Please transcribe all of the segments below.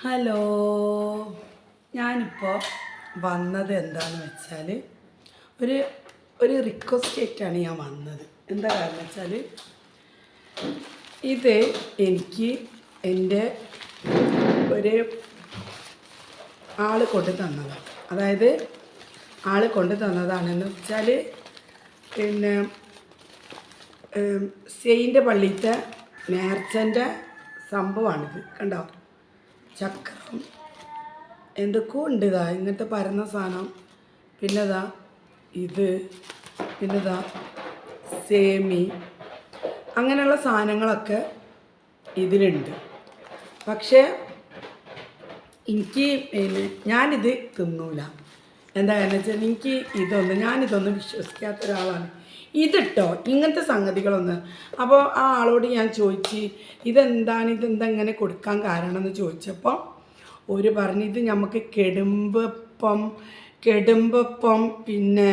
Hello. ഞാനിപ്പോൾ വന്നത് എന്താണെന്ന് വെച്ചാൽ ഒരു ഒരു റിക്വസ്റ്റ് ആയിട്ടാണ് ഞാൻ വന്നത്. എന്താ കാരണം വെച്ചാൽ ഇത് എനിക്ക് എന്റെ ഒരു ആൾ കൊണ്ട് തന്നതാണ്. അതായത് ആൾ കൊണ്ട് തന്നതാണെന്ന് വെച്ചാൽ പിന്നെ സെയിന്റെ പള്ളിയിലത്തെ നേർച്ചന്റെ സംഭവമാണിത് കണ്ടോ? ചക്രം എന്തൊക്കെയോ ഉണ്ട് ഇതാ. ഇങ്ങനത്തെ പരന്ന സാധനം. പിന്നെ ഇതാ. ഇത് പിന്നെ ഇതാ സേമി. അങ്ങനെയുള്ള സാധനങ്ങളൊക്കെ ഇതിലുണ്ട്. പക്ഷേ എനിക്ക് പിന്നെ ഞാനിത് തിന്നൂല. എന്താ കാരണം വെച്ചാൽ എനിക്ക് ഇതൊന്നും ഞാനിതൊന്നും വിശ്വസിക്കാത്ത ഒരാളാണ്. ഇതിട്ടോ? ഇങ്ങനത്തെ സംഗതികളൊന്ന്. അപ്പോൾ ആ ആളോട് ഞാൻ ചോദിച്ച് ഇതെന്താണ്? ഇതെന്താ ഇങ്ങനെ കൊടുക്കാൻ കാരണം എന്ന് ചോദിച്ചപ്പോൾ ഒരു പറഞ്ഞു ഇത് നമുക്ക് കെടുമ്പപ്പം കെടുമ്പപ്പം പിന്നെ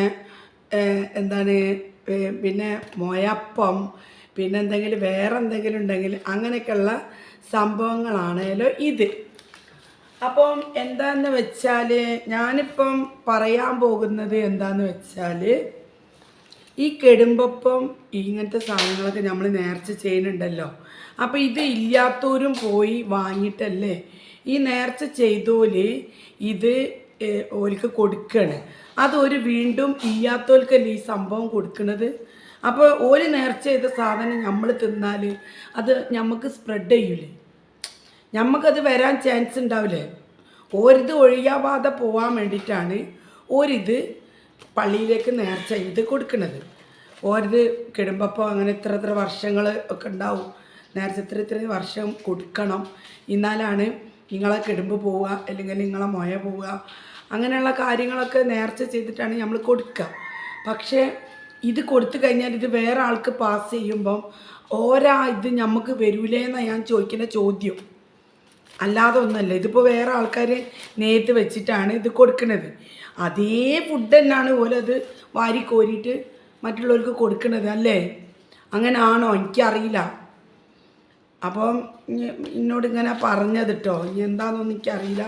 എന്താണ് പിന്നെ മൊയപ്പം പിന്നെ എന്തെങ്കിലും വേറെ എന്തെങ്കിലും ഉണ്ടെങ്കിൽ അങ്ങനെയൊക്കെയുള്ള സംഭവങ്ങളാണേലോ ഇത്. അപ്പം എന്താന്ന് വെച്ചാൽ ഞാനിപ്പം പറയാൻ പോകുന്നത് എന്താന്ന് വെച്ചാൽ ഈ കെടുമ്പപ്പം ഇങ്ങനത്തെ സാധനങ്ങളൊക്കെ നമ്മൾ നേർച്ച ചെയ്യുന്നുണ്ടല്ലോ. അപ്പോൾ ഇത് ഇല്ലാത്തവരും പോയി വാങ്ങിയിട്ടല്ലേ? ഈ നേർച്ച ചെയ്തോൽ ഇത് ഓൽക്ക് കൊടുക്കുകയാണ് അതൊരു വീണ്ടും ഇല്ലാത്തവർക്കല്ലേ ഈ സംഭവം കൊടുക്കുന്നത് അപ്പോൾ ഓൽ നേർച്ച ചെയ്ത സാധനം നമ്മൾ തിന്നാൽ അത് നമുക്ക് സ്പ്രെഡ് ചെയ്യൂലേ? നമുക്കത് വരാൻ ചാൻസ് ഉണ്ടാവില്ലേ ഓരിത് ഒഴിയാവാതെ പോകാൻ വേണ്ടിയിട്ടാണ് ഓരിത് പള്ളിയിലേക്ക് നേർച്ച ഇത് കൊടുക്കുന്നത് ഓരത് കിടുമ്പപ്പോൾ അങ്ങനെ ഇത്ര ഇത്ര വർഷങ്ങൾ ഒക്കെ ഉണ്ടാവും. നേർച്ച ഇത്ര ഇത്ര വർഷം കൊടുക്കണം. എന്നാലാണ് നിങ്ങളെ കിടുമ്പ് പോവുക അല്ലെങ്കിൽ നിങ്ങളെ മൊയ പോവുക. അങ്ങനെയുള്ള കാര്യങ്ങളൊക്കെ നേർച്ച ചെയ്തിട്ടാണ് നമ്മൾ കൊടുക്കുക. പക്ഷേ ഇത് കൊടുത്തു കഴിഞ്ഞാൽ ഇത് വേറെ ആൾക്ക് പാസ് ചെയ്യുമ്പം ഓരാ ഇത് നമുക്ക് വരൂലേന്നാണ് ഞാൻ ചോദിക്കുന്ന ചോദ്യം. അല്ലാതെ ഒന്നുമല്ല. ഇതിപ്പോൾ വേറെ ആൾക്കാർ നേരിട്ട് വെച്ചിട്ടാണ് ഇത് കൊടുക്കുന്നത് അതേ ഫുഡ് തന്നെയാണ് ഓലത് വാരി കോരിയിട്ട് മറ്റുള്ളവർക്ക് കൊടുക്കുന്നത് അല്ലേ? അങ്ങനെ ആണോ എനിക്കറിയില്ല. അപ്പം എന്നോട് ഇങ്ങനെ പറഞ്ഞത് കേട്ടോ ഇനി എന്താണെന്നൊന്നും എനിക്കറിയില്ല.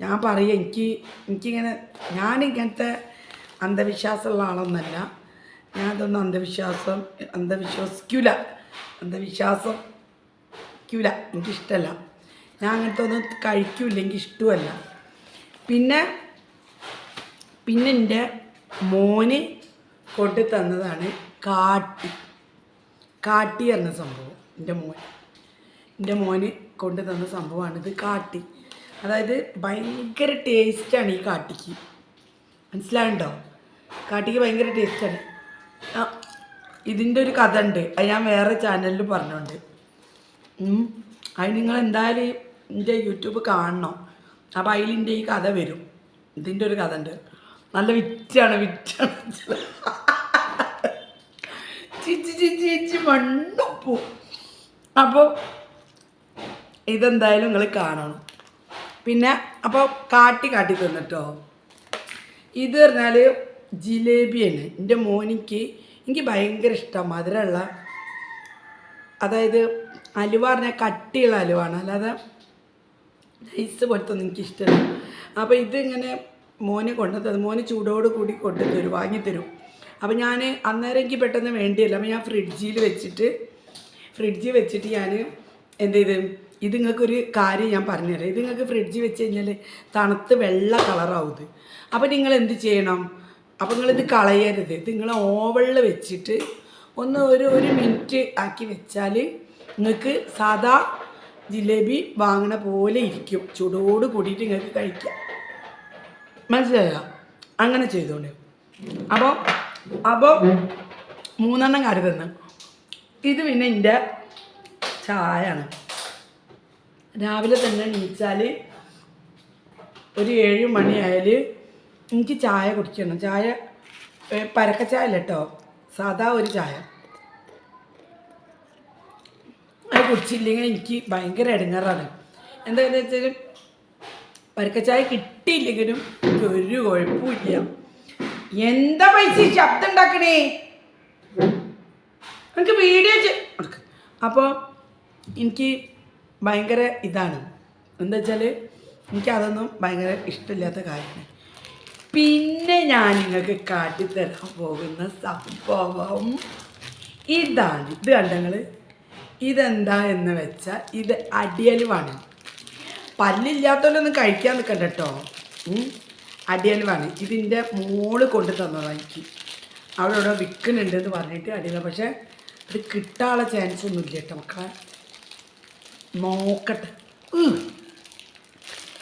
ഞാൻ പറയാം എനിക്ക് എനിക്കിങ്ങനെ ഞാൻ ഇങ്ങനത്തെ അന്ധവിശ്വാസമുള്ള ആളൊന്നല്ല. ഞാൻ അതൊന്നും അന്ധവിശ്വാസം അന്ധവിശ്വസിക്കൂല. അന്ധവിശ്വാസം ക്യൂല എനിക്കിഷ്ടമല്ല ഞാൻ അങ്ങനത്തെ ഒന്നും കഴിക്കൂല എനിക്ക് ഇഷ്ടമല്ല പിന്നെ പിന്നെ എന്റെ മോന് കൊണ്ടു തന്നതാണ് കാട്ടി. കാട്ടി എന്ന സംഭവം. എന്റെ മോൻ എന്റെ മോന് കൊണ്ടു തന്ന സംഭവമാണിത് കാട്ടി. അതായത് ഭയങ്കര ടേസ്റ്റാണ് ഈ കാട്ടിക്ക്. മനസ്സിലാവുണ്ടോ കാട്ടിക്ക് ഭയങ്കര ടേസ്റ്റാണ്. ഇതിന്റെ ഒരു കഥ ഉണ്ട്. അത് ഞാൻ വേറെ ചാനലിൽ പറഞ്ഞുണ്ട്. അത് നിങ്ങൾ എന്തായാലും എന്റെ യൂട്യൂബ് കാണണം. അപ്പോൾ അതിലിന്റെ ഈ കഥ വരും. ഇതിന്റെ ഒരു കഥ ഉണ്ട്. നല്ല വിറ്റാണ് വിറ്റാണ്. ചിച്ചി ചിച്ചി ചിച്ചി മണ്ണുപ്പൂ അപ്പോൾ ഇതെന്തായാലും നിങ്ങൾ കാണണം. പിന്നെ അപ്പോൾ കാട്ടി കാട്ടി തന്നിട്ടോ. ഇത് പറഞ്ഞാൽ ജിലേബിയാണ്. എന്റെ മോനിക്ക് എനിക്ക് ഭയങ്കര ഇഷ്ടമാണ്. മധുരമുള്ള അതായത് അലുവ പറഞ്ഞാൽ കട്ടിയുള്ള അലുവാണ്. അല്ലാതെ നൈസ് പോലത്തെ ഒന്നും എനിക്ക് ഇഷ്ടമല്ല അപ്പോൾ ഇതിങ്ങനെ മോനെ കൊണ്ടുതരും മോന് ചൂടോട് കൂടി കൊണ്ടുതരും വാങ്ങിത്തരും. അപ്പോൾ ഞാൻ അന്നേരം എനിക്ക് പെട്ടെന്ന് വേണ്ടിയല്ല അപ്പോൾ ഞാൻ ഫ്രിഡ്ജിൽ വെച്ചിട്ട് ഫ്രിഡ്ജിൽ വെച്ചിട്ട് ഞാൻ എന്ത് ചെയ്ത് ഇത് നിങ്ങൾക്കൊരു കാര്യം ഞാൻ പറഞ്ഞുതരാം. ഇത് നിങ്ങൾക്ക് ഫ്രിഡ്ജിൽ വെച്ച് കഴിഞ്ഞാൽ തണുത്ത് വെള്ള കളറാവും ഇത്. അപ്പോൾ നിങ്ങൾ എന്ത് ചെയ്യണം? അപ്പോൾ നിങ്ങളിത് കളയരുത്. ഇത് നിങ്ങൾ ഓവളിൽ വെച്ചിട്ട് ഒന്ന് ഒരു ഒരു മിനിറ്റ് ആക്കി വെച്ചാൽ നിങ്ങൾക്ക് സാദാ ജിലേബി വാങ്ങണ പോലെ ഇരിക്കും. ചൂടോട് കൂടിയിട്ട് നിങ്ങൾക്ക് കഴിക്കാം. മനസ്സിലായോ? അങ്ങനെ ചെയ്തോണ്ട്. അപ്പോൾ അപ്പോൾ മൂന്നെണ്ണം കരുതുന്നു ഇത് പിന്നെ എന്റെ ചായയാണ്. രാവിലെ തന്നെ എണീച്ചാൽ ഒരു ഏഴ് മണിയായാൽ എനിക്ക് ചായ കുടിക്കണം. ചായ പരക്ക ചായ അല്ല കേട്ടോ സാധാ ഒരു ചായ. അത് കുടിച്ചില്ലെങ്കിൽ എനിക്ക് ഭയങ്കര ഇടങ്ങാറാണ് എന്താണെന്ന് വെച്ചാൽ പരക്കച്ചായ കിട്ടിയില്ലെങ്കിലും ഒരു കുഴപ്പമില്ല എന്താ പൈസ ശബ്ദം ഉണ്ടാക്കണേ? എനിക്ക് വീഡിയോ അപ്പോൾ എനിക്ക് ഭയങ്കര ഇതാണ്. എന്താ വെച്ചാൽ എനിക്കതൊന്നും ഭയങ്കര ഇഷ്ടമില്ലാത്ത കാര്യമാണ്. പിന്നെ ഞാൻ നിങ്ങൾക്ക് കാട്ടിത്തരാൻ പോകുന്ന സംഭവം ഇതാണ്. ഇത് കണ്ടങ്ങൾ ഇതെന്താ എന്ന് വെച്ചാൽ ഇത് അടിയലുവാണ് പല്ലില്ലാത്തവരൊന്നും കഴിക്കാൻ നിൽക്കണ്ട കേട്ടോ. അടിയലുവാണ് ഇതിന്റെ മോൾ കൊണ്ട് തന്നതാണ് എനിക്ക് അവിടെ വിൽക്കുന്നുണ്ട് എന്ന് പറഞ്ഞിട്ട് അടിയല പക്ഷേ അത് കിട്ടാനുള്ള ചാൻസ് ഒന്നും ഇല്ല കേട്ടോ മക്കളെ. നോക്കട്ടെ.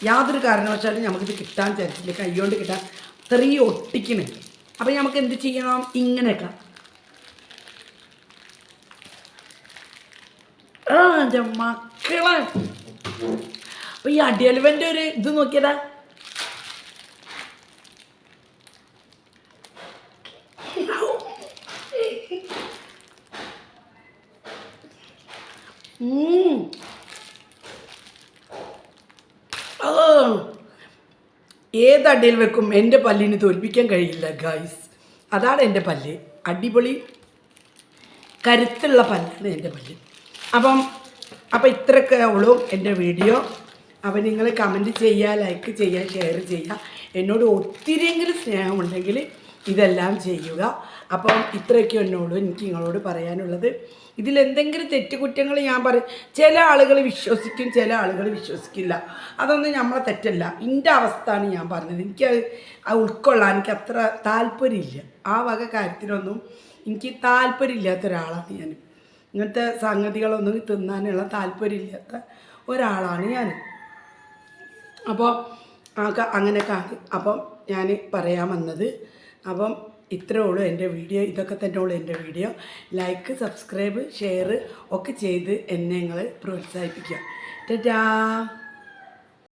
യാതൊരു കാരണവശാലും നമുക്കിത് കിട്ടാൻ ചാൻസ് ഇല്ല. കൈകൊണ്ട് കിട്ടാൻ അത്രയും ഒട്ടിക്കുന്നുണ്ട് അപ്പം നമുക്ക് എന്ത് ചെയ്യണം? ഇങ്ങനെയൊക്കെ. ആ എന്റെ മക്കളെ. അപ്പൊ ഈ അടിയലുവന്റെ ഒരു ഇത് നോക്കിയതാ ഉം. ആ. ഏത് അടിയിൽ വെക്കും എന്റെ പല്ലിന് തോൽപ്പിക്കാൻ കഴിയില്ല ഗായ്സ് അതാണ് എന്റെ പല്ല്. അടിപൊളി കരുത്തുള്ള പല്ലാണ് എന്റെ പല്ല്. അപ്പം അപ്പം ഇത്രയൊക്കെ ഉള്ളൂ എന്റെ വീഡിയോ. അപ്പം നിങ്ങൾ കമന്റ് ചെയ്യുക ലൈക്ക് ചെയ്യുക ഷെയർ ചെയ്യുക. എന്നോട് ഒത്തിരിയെങ്കിലും സ്നേഹമുണ്ടെങ്കിൽ ഇതെല്ലാം ചെയ്യുക. അപ്പം ഇത്രയൊക്കെ ഉള്ളൂ എനിക്ക് നിങ്ങളോട് പറയാനുള്ളത്. ഇതിലെന്തെങ്കിലും തെറ്റുകുറ്റങ്ങൾ ഞാൻ പറയും ചില ആളുകൾ വിശ്വസിക്കും ചില ആളുകൾ വിശ്വസിക്കില്ല. അതൊന്നും നമ്മളെ തെറ്റല്ല. എന്റെ അവസ്ഥയാണ് ഞാൻ പറഞ്ഞത്. എനിക്ക് അത് ഉൾക്കൊള്ളാൻ എനിക്ക് അത്ര താല്പര്യമില്ല. ആ വക കാര്യത്തിനൊന്നും എനിക്ക് താല്പര്യമില്ലാത്ത ഒരാളാണ് ഞാൻ. ഇങ്ങനത്തെ സംഗതികളൊന്നും തിന്നാനുള്ള താല്പര്യമില്ലാത്ത ഒരാളാണ് ഞാൻ. അപ്പോൾ അങ്ങനെയൊക്കെ അപ്പം ഞാൻ പറയാൻ വന്നത് അപ്പം ഇത്രേ ഉള്ളൂ എന്റെ വീഡിയോ. ഇതൊക്കെ തന്നെ ഉള്ളൂ എന്റെ വീഡിയോ. ലൈക്ക് സബ്സ്ക്രൈബ് ഷെയർ ഒക്കെ ചെയ്ത് എന്നെ നിങ്ങൾ പ്രോത്സാഹിപ്പിക്കുക. ടാ